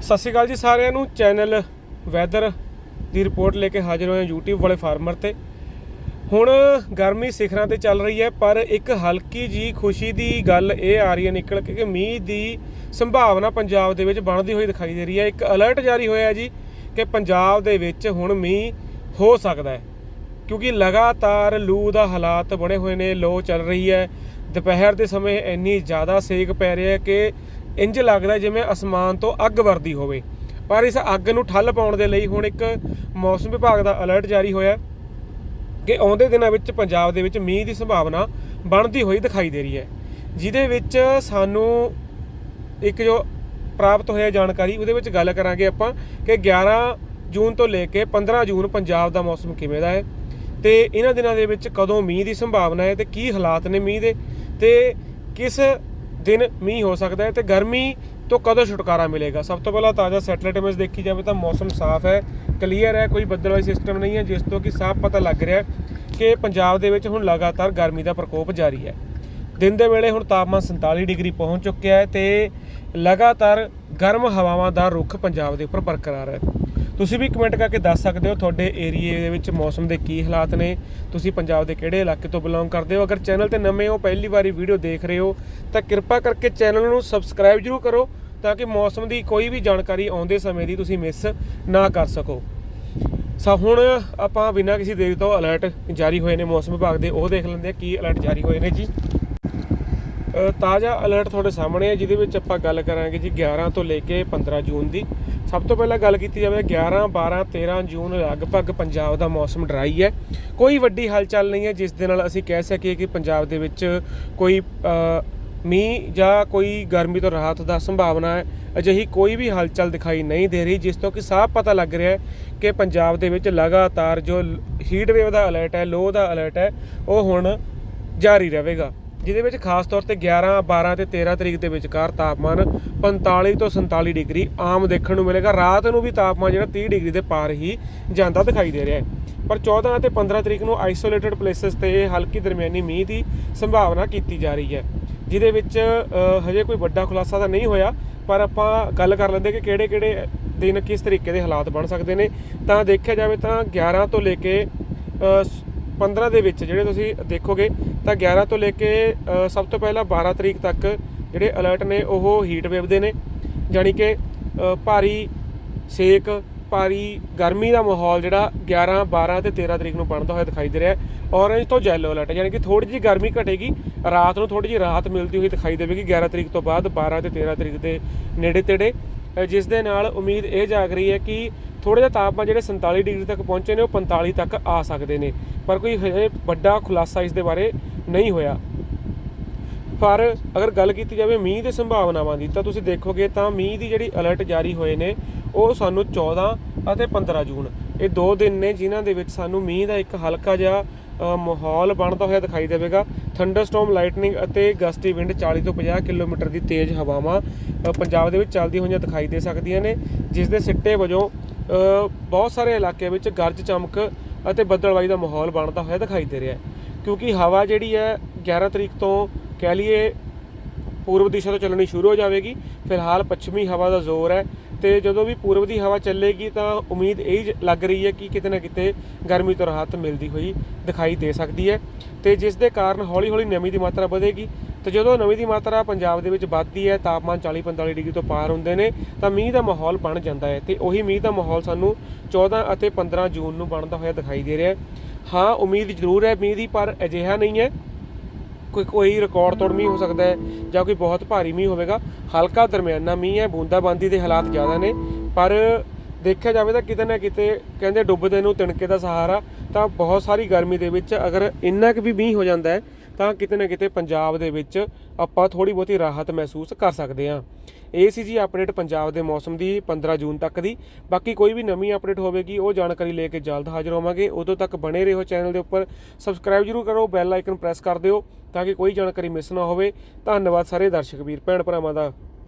ਸਤਿ ਸ਼੍ਰੀ ਅਕਾਲ ਜੀ ਸਾਰਿਆਂ ਨੂੰ। ਚੈਨਲ ਵੈਦਰ ਦੀ ਰਿਪੋਰਟ ਲੈ ਕੇ ਹਾਜ਼ਰ ਹੋਏ ਹਾਂ YouTube ਵਾਲੇ ਫਾਰਮਰ ਤੇ। ਹੁਣ ਗਰਮੀ ਸਿਖਰਾਂ ਤੇ ਚੱਲ ਰਹੀ ਹੈ, ਪਰ ਇੱਕ ਹਲਕੀ ਜੀ ਖੁਸ਼ੀ ਦੀ ਗੱਲ ਇਹ ਆ ਰਹੀ ਹੈ ਨਿਕਲ ਕੇ ਕਿ ਮੀਂਹ ਦੀ ਸੰਭਾਵਨਾ ਪੰਜਾਬ ਦੇ ਵਿੱਚ ਬਣਦੀ ਹੋਈ ਦਿਖਾਈ ਦੇ ਰਹੀ ਹੈ। ਇੱਕ ਅਲਰਟ ਜਾਰੀ ਹੋਇਆ ਜੀ ਕਿ ਪੰਜਾਬ ਦੇ ਵਿੱਚ ਹੁਣ ਮੀਂਹ ਹੋ ਸਕਦਾ ਹੈ, ਕਿਉਂਕਿ ਲਗਾਤਾਰ ਲੂ ਦਾ ਹਾਲਾਤ ਬਣੇ ਹੋਏ ਨੇ, ਲੋ ਚੱਲ ਰਹੀ ਹੈ। ਦੁਪਹਿਰ ਦੇ ਸਮੇਂ ਇੰਨੀ ਜ਼ਿਆਦਾ ਸੇਕ ਪੈ ਰਿਹਾ ਹੈ ਕਿ ਇੰਜ ਲੱਗਦਾ ਜਿਵੇਂ ਅਸਮਾਨ ਤੋਂ ਅੱਗ ਵਰਦੀ ਹੋਵੇ। ਪਰ ਇਸ ਅੱਗ ਨੂੰ ਠੱਲ ਪਾਉਣ ਦੇ ਲਈ ਹੁਣ ਇੱਕ ਮੌਸਮ ਵਿਭਾਗ ਦਾ ਅਲਰਟ ਜਾਰੀ ਹੋਇਆ ਕਿ ਆਉਂਦੇ ਦਿਨਾਂ ਵਿੱਚ ਪੰਜਾਬ ਦੇ ਵਿੱਚ ਮੀਂਹ ਦੀ ਸੰਭਾਵਨਾ ਬਣਦੀ ਹੋਈ ਦਿਖਾਈ ਦੇ ਰਹੀ ਹੈ। ਜਿਹਦੇ ਵਿੱਚ ਸਾਨੂੰ ਇੱਕ ਜੋ ਪ੍ਰਾਪਤ ਹੋਇਆ ਜਾਣਕਾਰੀ, ਉਹਦੇ ਵਿੱਚ ਗੱਲ ਕਰਾਂਗੇ ਆਪਾਂ ਕਿ 11 ਜੂਨ ਤੋਂ ਲੈ ਕੇ 15 ਜੂਨ ਪੰਜਾਬ ਦਾ ਮੌਸਮ ਕਿਵੇਂ ਦਾ ਹੈ ਤੇ ਇਹਨਾਂ ਦਿਨਾਂ ਦੇ ਵਿੱਚ ਕਦੋਂ ਮੀਂਹ ਦੀ ਸੰਭਾਵਨਾ ਹੈ ਤੇ ਕੀ ਹਾਲਾਤ ਨੇ ਮੀਂਹ ਦੇ ਤੇ ਕਿਸ ਦਿਨ ਮੀਂਹ ਹੋ ਸਕਦਾ ਹੈ ਤੇ ਗਰਮੀ ਤੋਂ ਕਦੋਂ ਛੁਟਕਾਰਾ ਮਿਲੇਗਾ? ਸਭ ਤੋਂ ਪਹਿਲਾਂ ਤਾਜ਼ਾ ਸੈਟਲਾਈਟ ਇਮੇਜ ਦੇਖੀ ਜਾਵੇ ਤਾਂ ਮੌਸਮ ਸਾਫ਼ ਹੈ ਕਲੀਅਰ ਹੈ, ਕੋਈ ਬੱਦਲਵਾਈ ਸਿਸਟਮ ਨਹੀਂ ਹੈ, ਜਿਸ ਤੋਂ ਕਿ ਸਾਫ਼ ਪਤਾ ਲੱਗ ਰਿਹਾ ਕਿ ਪੰਜਾਬ ਦੇ ਵਿੱਚ ਹੁਣ ਲਗਾਤਾਰ ਗਰਮੀ ਦਾ ਪ੍ਰਕੋਪ ਜਾਰੀ ਹੈ। ਦਿਨ ਦੇ ਵੇਲੇ ਹੁਣ ਤਾਪਮਾਨ 47 ਡਿਗਰੀ ਪਹੁੰਚ ਚੁੱਕਿਆ ਹੈ ਤੇ ਲਗਾਤਾਰ ਗਰਮ ਹਵਾਵਾਂ ਦਾ ਰੁੱਖ ਪੰਜਾਬ ਦੇ ਉੱਪਰ ਬਰਕਰਾਰ ਹੈ। ਤੁਸੀਂ ਵੀ ਕਮੈਂਟ ਕਰਕੇ ਦੱਸ ਸਕਦੇ ਹੋ ਤੁਹਾਡੇ ਏਰੀਏ ਦੇ ਵਿੱਚ ਮੌਸਮ ਦੇ ਕੀ ਹਾਲਾਤ ਨੇ, ਤੁਸੀਂ ਪੰਜਾਬ ਦੇ ਕਿਹੜੇ ਇਲਾਕੇ ਤੋਂ ਬਿਲੋਂਗ ਕਰਦੇ ਹੋ? ਅਗਰ ਚੈਨਲ ਤੇ ਨਵੇਂ ਹੋ, ਪਹਿਲੀ ਵਾਰੀ ਵੀਡੀਓ ਦੇਖ ਰਹੇ ਹੋ, ਤਾਂ ਕਿਰਪਾ ਕਰਕੇ ਚੈਨਲ ਨੂੰ ਸਬਸਕ੍ਰਾਈਬ ਜਰੂਰ ਕਰੋ, ਤਾਂ ਕਿ ਮੌਸਮ ਦੀ ਕੋਈ ਵੀ ਜਾਣਕਾਰੀ ਆਉਂਦੇ ਸਮੇਂ ਦੀ ਤੁਸੀਂ ਮਿਸ ਨਾ ਕਰ ਸਕੋ। ਸੋ, ਹੁਣ ਆਪਾਂ ਬਿਨਾਂ ਕਿਸੇ ਦੇਰੀ ਤੋਂ ਅਲਰਟ ਜਾਰੀ ਹੋਏ ਨੇ ਮੌਸਮ ਵਿਭਾਗ ਦੇ, ਉਹ ਦੇਖ ਲੈਂਦੇ ਆ ਕੀ ਅਲਰਟ ਜਾਰੀ ਹੋਏ ਨੇ ਜੀ। ਤਾਜ਼ਾ ਅਲਰਟ ਤੁਹਾਡੇ ਸਾਹਮਣੇ ਹੈ, ਜਿਹਦੇ ਵਿੱਚ ਆਪਾਂ ਗੱਲ ਕਰਾਂਗੇ ਜੀ 11 ਤੋਂ ਲੈ ਕੇ 15 ਜੂਨ ਦੀ। ਸਭ ਤੋਂ ਪਹਿਲਾਂ ਗੱਲ ਕੀਤੀ ਜਾਵੇ 11 12 13 ਜੂਨ ਲਗਭਗ ਪੰਜਾਬ ਦਾ ਮੌਸਮ ਡਰਾਈ ਹੈ। ਕੋਈ ਵੱਡੀ ਹਲਚਲ ਨਹੀਂ ਹੈ, ਜਿਸ ਦੇ ਨਾਲ ਅਸੀਂ ਕਹਿ ਸਕੀਏ ਕਿ ਪੰਜਾਬ ਦੇ ਵਿੱਚ ਕੋਈ ਮੀਂਹ ਜਾਂ ਕੋਈ ਗਰਮੀ ਤੋਂ ਰਾਹਤ ਦਾ ਸੰਭਾਵਨਾ ਹੈ। ਅਜਿਹੀ ਕੋਈ ਵੀ ਹਲਚਲ ਦਿਖਾਈ ਨਹੀਂ ਦੇ ਰਹੀ, ਜਿਸ ਤੋਂ ਕਿ ਸਾਫ਼ ਪਤਾ ਲੱਗ ਰਿਹਾ ਹੈ ਕਿ ਪੰਜਾਬ ਦੇ ਵਿੱਚ ਲਗਾਤਾਰ ਜੋ ਹੀਟ ਵੇਵ ਦਾ ਅਲਰਟ ਹੈ ਲੋ ਦਾ ਅਲਰਟ ਹੈ, ਉਹ ਹੁਣ ਜਾਰੀ ਰਹੇਗਾ। ਜਿਹਦੇ ਵਿੱਚ ਖਾਸ ਤੌਰ ਤੇ 11 12 ਤੇ 13 ਤਰੀਕ ਦੇ ਵਿਚਕਾਰ ਤਾਪਮਾਨ 45 ਤੋਂ 47 ਡਿਗਰੀ ਆਮ ਦੇਖਣ ਨੂੰ ਮਿਲੇਗਾ। ਰਾਤ ਨੂੰ ਵੀ ਤਾਪਮਾਨ ਜਿਹੜਾ 30 ਡਿਗਰੀ ਦੇ ਪਾਰ ਹੀ ਜਾਂਦਾ ਦਿਖਾਈ ਦੇ ਰਿਹਾ ਹੈ। ਪਰ 14 ਅਤੇ 15 ਤਰੀਕ ਨੂੰ ਆਈਸੋਲੇਟਡ ਪਲੇਸਸ ਤੇ ਹਲਕੀ ਦਰਮਿਆਨੀ ਮੀਂਹ ਦੀ ਸੰਭਾਵਨਾ ਕੀਤੀ ਜਾ ਰਹੀ ਹੈ, ਜਿਹਦੇ ਵਿੱਚ ਹਜੇ ਕੋਈ ਵੱਡਾ ਖੁਲਾਸਾ ਤਾਂ ਨਹੀਂ ਹੋਇਆ, ਪਰ ਆਪਾਂ ਗੱਲ ਕਰ ਲੈਂਦੇ ਕਿ ਕਿਹੜੇ ਕਿਹੜੇ ਦਿਨ ਕਿਸ ਤਰੀਕੇ ਦੇ ਹਾਲਾਤ ਬਣ ਸਕਦੇ ਨੇ। ਤਾਂ ਦੇਖਿਆ ਜਾਵੇ ਤਾਂ 11 ਤੋਂ ਲੈ ਕੇ 15 ਦੇ ਵਿੱਚ ਜਿਹੜੇ ਤੁਸੀਂ ਦੇਖੋਗੇ ਤਾਂ 11 ਤੋਂ ਲੈ ਕੇ ਸਭ ਤੋਂ ਪਹਿਲਾਂ 12 ਤਰੀਕ ਤੱਕ ਜਿਹੜੇ ਅਲਰਟ ਨੇ, ਉਹ ਹੀਟ ਵੇਵ ਦੇ ਨੇ। ਜਾਣੀ ਕਿ ਭਾਰੀ ਸੇਕ, ਭਾਰੀ ਗਰਮੀ ਦਾ ਮਾਹੌਲ ਜਿਹੜਾ 11 12 ਤੇ 13 ਤਰੀਕ ਨੂੰ ਬਣਦਾ ਹੋਇਆ ਦਿਖਾਈ ਦੇ ਰਿਹਾ ਹੈ। ਔਰੇਂਜ ਤੋਂ ਯੈਲੋ ਅਲਰਟ ਯਾਨੀ ਕਿ ਥੋੜੀ ਜਿਹੀ ਗਰਮੀ ਘਟੇਗੀ, ਰਾਤ ਨੂੰ ਥੋੜੀ ਜਿਹੀ ਰਾਹਤ ਮਿਲਦੀ ਹੋਈ ਦਿਖਾਈ ਦੇਵੇਗੀ 11 ਤਰੀਕ ਤੋਂ ਬਾਅਦ 12 ਤੇ 13 ਤਰੀਕ ਦੇ ਨੇੜੇ ਤੇੜੇ ਜਿਸ ਦੇ ਨਾਲ ਉਮੀਦ ਇਹ ਜਾਗ ਰਹੀ ਹੈ ਕਿ ਥੋੜਾ ਜਿਹਾ ਤਾਪਮਾਨ ਜਿਹੜੇ 47 ਡਿਗਰੀ ਤੱਕ ਪਹੁੰਚੇ ਨੇ, ਉਹ 45 ਤੱਕ ਆ ਸਕਦੇ ਨੇ। ਪਰ ਕੋਈ ਹਜੇ ਵੱਡਾ ਖੁਲਾਸਾ ਇਸ ਦੇ ਬਾਰੇ ਨਹੀਂ ਹੋਇਆ। ਪਰ ਅਗਰ ਗੱਲ ਕੀਤੀ ਜਾਵੇ ਮੀਂਹ ਦੇ ਸੰਭਾਵਨਾਵਾਂ ਦੀ, ਤਾਂ ਤੁਸੀਂ ਦੇਖੋਗੇ ਤਾਂ ਮੀਂਹ ਦੀ ਜਿਹੜੀ ਅਲਰਟ ਜਾਰੀ ਹੋਏ ਨੇ, ਉਹ ਸਾਨੂੰ 14 ਅਤੇ 15 ਜੂਨ। ਇਹ ਦੋ ਦਿਨ ਨੇ ਜਿਨ੍ਹਾਂ ਦੇ ਵਿੱਚ ਸਾਨੂੰ ਮੀਂਹ ਦਾ ਇੱਕ ਹਲਕਾ ਜਿਹਾ ਮਾਹੌਲ ਬਣਦਾ ਹੋਇਆ ਦਿਖਾਈ ਦੇਵੇਗਾ। ਥੰਡਰਸਟਾਰਮ ਲਾਈਟਨਿੰਗ ਅਤੇ ਗਸਟੀ ਵਿੰਡ 40 ਤੋਂ 50 ਕਿਲੋਮੀਟਰ ਦੀ ਤੇਜ਼ ਹਵਾਵਾਂ ਪੰਜਾਬ ਦੇ ਵਿੱਚ ਚੱਲਦੀਆਂ ਹੋਈਆਂ ਦਿਖਾਈ ਦੇ ਸਕਦੀਆਂ ਨੇ, ਜਿਸ ਦੇ ਸਿੱਟੇ ਵਜੋਂ ਬਹੁਤ ਸਾਰੇ ਇਲਾਕਿਆਂ ਵਿੱਚ ਗਰਜ ਚਮਕ ਅਤੇ ਬੱਦਲਵਾਈ ਦਾ ਮਾਹੌਲ ਬਣਦਾ ਹੋਇਆ ਦਿਖਾਈ ਦੇ ਰਿਹਾ ਹੈ। ਕਿਉਂਕਿ ਹਵਾ ਜਿਹੜੀ ਹੈ 11 ਤਰੀਕ ਤੋਂ ਕਹਿ ਲਈਏ ਪੂਰਬ ਦਿਸ਼ਾ ਤੋਂ ਚੱਲਣੀ ਸ਼ੁਰੂ ਹੋ ਜਾਵੇਗੀ। ਫਿਲਹਾਲ ਪੱਛਮੀ ਹਵਾ ਦਾ ਜ਼ੋਰ ਹੈ ਤੇ ਜਦੋਂ ਵੀ ਪੂਰਬ ਦੀ ਹਵਾ ਚੱਲੇਗੀ ਤਾਂ ਉਮੀਦ ਇਹ ਲੱਗ ਰਹੀ ਹੈ ਕਿ ਕਿਤੇ ਨਾ ਕਿਤੇ ਗਰਮੀ ਤੋਂ ਰਾਹਤ ਮਿਲਦੀ ਹੋਈ ਦਿਖਾਈ ਦੇ ਸਕਦੀ ਹੈ ਤੇ ਜਿਸ ਦੇ ਕਾਰਨ ਹੌਲੀ-ਹੌਲੀ ਨਮੀ ਦੀ ਮਾਤਰਾ ਵਧੇਗੀ ਤੇ ਜਦੋਂ ਨਮੀ ਦੀ ਮਾਤਰਾ ਪੰਜਾਬ ਦੇ ਵਿੱਚ ਵੱਧਦੀ ਹੈ, ਤਾਪਮਾਨ 40-45 ਡਿਗਰੀ ਤੋਂ ਪਾਰ ਹੁੰਦੇ ਨੇ, ਤਾਂ ਮੀਂਹ ਦਾ ਮਾਹੌਲ ਬਣ ਜਾਂਦਾ ਹੈ ਤੇ ਉਹੀ ਮੀਂਹ ਦਾ ਮਾਹੌਲ ਸਾਨੂੰ 14 ਅਤੇ 15 ਜੂਨ ਨੂੰ ਬਣਦਾ ਹੋਇਆ ਦਿਖਾਈ ਦੇ ਰਿਹਾ ਹੈ। ਹਾਂ, ਉਮੀਦ ਜ਼ਰੂਰ ਹੈ ਮੀਂਹ ਦੀ, ਪਰ ਅਜਿਹਾ ਨਹੀਂ ਹੈ। ਕੋਈ ਕੋਈ ਰਿਕਾਰਡ ਤੋੜ ਮੀਂਹ ਹੋ ਸਕਦਾ ਹੈ ਜਾਂ ਕੋਈ ਬਹੁਤ ਭਾਰੀ ਮੀਂਹ ਹੋਵੇਗਾ। ਹਲਕਾ ਦਰਮਿਆਨਾ ਮੀਂਹ ਹੈ, ਬੂੰਦਾਬਾਂਦੀ ਦੇ ਹਾਲਾਤ ਜ਼ਿਆਦਾ ਨੇ, ਪਰ ਦੇਖਿਆ ਜਾਵੇ ਤਾਂ ਕਿਤੇ ਨਾ ਕਿਤੇ ਕਹਿੰਦੇ ਡੁੱਬਦੇ ਨੂੰ ਤਿਣਕੇ ਦਾ ਸਹਾਰਾ, ਤਾਂ ਬਹੁਤ ਸਾਰੀ ਗਰਮੀ ਦੇ ਵਿੱਚ ਅਗਰ ਇੰਨਾ ਕੁ ਵੀ ਮੀਂਹ ਹੋ ਜਾਂਦਾ ਹੈ ਤਾਂ ਕਿਤੇ ਨਾ ਕਿਤੇ ਪੰਜਾਬ ਦੇ ਵਿੱਚ ਆਪਾਂ ਥੋੜੀ ਬਹੁਤੀ ਰਾਹਤ ਮਹਿਸੂਸ ਕਰ ਸਕਦੇ ਹਾਂ। ਇਹ ਸੀ ਜੀ ਅਪਡੇਟ ਪੰਜਾਬ ਦੇ ਮੌਸਮ ਦੀ 15 ਜੂਨ ਤੱਕ ਦੀ। ਬਾਕੀ ਕੋਈ ਵੀ ਨਵੀਂ ਅਪਡੇਟ ਹੋਵੇਗੀ, ਉਹ ਜਾਣਕਾਰੀ ਲੈ ਕੇ ਜਲਦ ਹਾਜ਼ਰ ਹੋਵਾਂਗੇ। ਉਦੋਂ ਤੱਕ ਬਣੇ ਰਹੋ ਚੈਨਲ ਦੇ ਉੱਪਰ। ਸਬਸਕ੍ਰਾਈਬ ਜਰੂਰ ਕਰੋ ਬੈਲ ਆਈਕਨ ਪ੍ਰੈਸ ਕਰ ਦਿਓ ਤਾਂ ਕਿ ਕੋਈ ਜਾਣਕਾਰੀ ਮਿਸ ਨਾ ਹੋਵੇ। ਧੰਨਵਾਦ ਸਾਰੇ ਦਰਸ਼ਕ ਵੀਰ, ਭੈਣ ਭਰਾਵਾਂ ਦਾ।